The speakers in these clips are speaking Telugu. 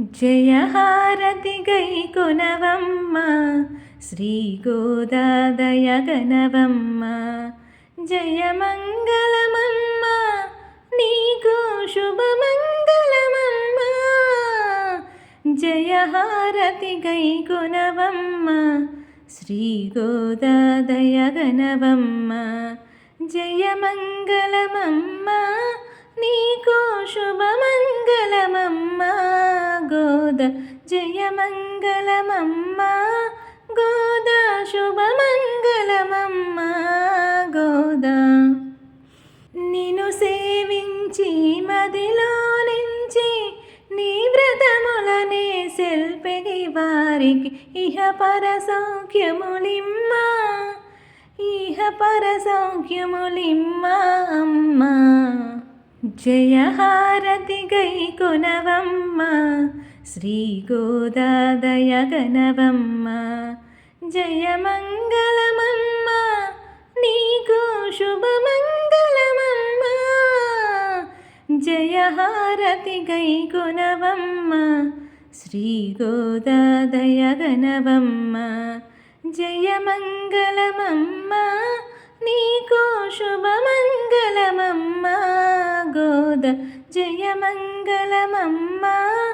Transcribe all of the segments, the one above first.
జయహారతి గై కొనవమ్మ శ్రీ గోదాదయ గణవమ్మ. జయమంగళమమ్మ నీకు శుభమంగళమమ్మ. జయహారతి గై కొనవమ్మ శ్రీ గోదాదయ గణవమ్మ. జయమంగళమమ్మ నీకు శుభమంగళమమ్మ. గోద జయమంగళమమ్మ గోద శుభమంగళమమ్మ గోద. నిన్ను సేవించి మదిలో నుంచి నీ వ్రతములనే సెల్పెడి వారికి ఇహ పర సౌఖ్యములిమ్మ ఇహ పర సౌఖ్యములిమ్మ అమ్మ. జయహారతి గై కొనవమ్మ శ్రీ గోదాదయ జయ మంగళమమ్మ నీకు శుభమంగళమమ్మ. జయహారతి గై కొనవమ్మ శ్రీ గోదాదయ జయ మంగళమమ్మ నీకు శుభమంగళమమ్మ. గోద జయమంగళమమ్మ గోద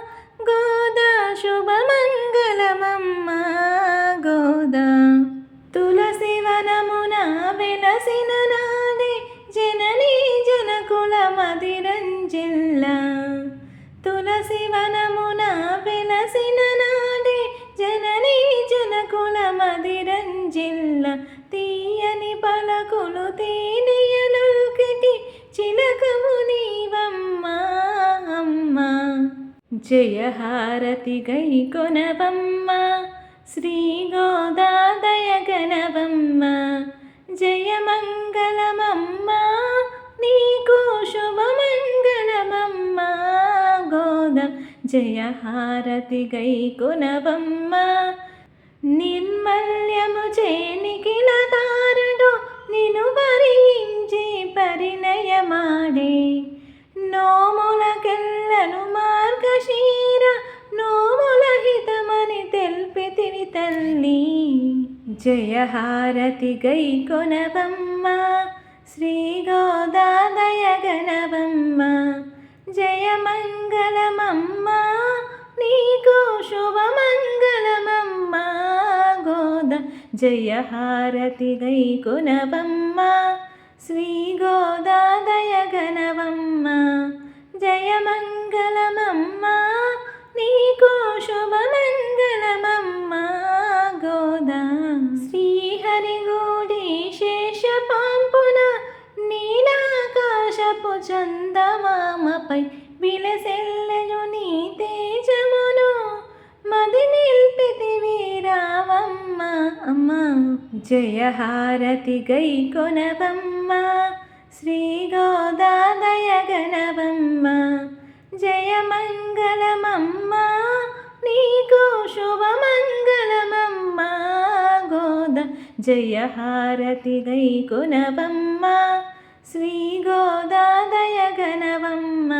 వెలసిన నాడే జననీ జనకుల మదిరంజిల్ల. తులసి వనమున వెలసిన నాడే జననీ జనకుల మదిరంజిల్ల. తీయని పలకులు తేనియలుకటి చిలకము నీవమ్మ అమ్మ. జయహారతి గై కొనవమ్మ శ్రీ గోదాదయ గణవమ్మ. జయమంగళమమ్మ నీకు శుభమంగళమమ్మ గోద జయహారతి గై కొనవమ్మ నిర్మల్యము చేనికిల తారడు నిను భరించి పరిణయమాడే. నోములకెల్లను మార్గశీర నోముల హితమని తెల్పితివి తల్లి జయహారతి గై కొనవమ్మ శ్రీ గోదాదయ గణవమ్మ జయమంగళమమ్మ నీకు శుభమంగళమమ్మ గోద జయహారతి గై కొనవమ్మ శ్రీ గోదాదయ గణవమ్మ జయమంగళమమ్మ నీలాకాశపు చందమామపై విలసెల్లయు నీ తేజమును. మది నిల్పితివి రావమ్మ అమ్మ జయహారతి గై కొనవమ్మ. శ్రీ గోదాదయ గణవమ్మ జయ మంగళమమ్మ నీకు శుభమంగళమమ్మ. గోద జయహారతి గై కొనవమ్మ. శ్రీ గోదాదయ గణవమ్మ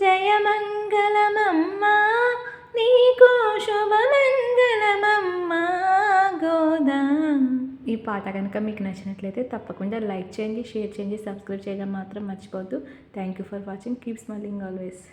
జయమంగళమమ్మ నీకు శుభమంగళమమ్మ గోదా. ఈ పాట కనుక మీకు నచ్చినట్లయితే తప్పకుండా లైక్ చేయండి షేర్ చేయండి సబ్స్క్రైబ్ చేయడం మాత్రం మర్చిపోవద్దు. Thank you for watching keep smiling always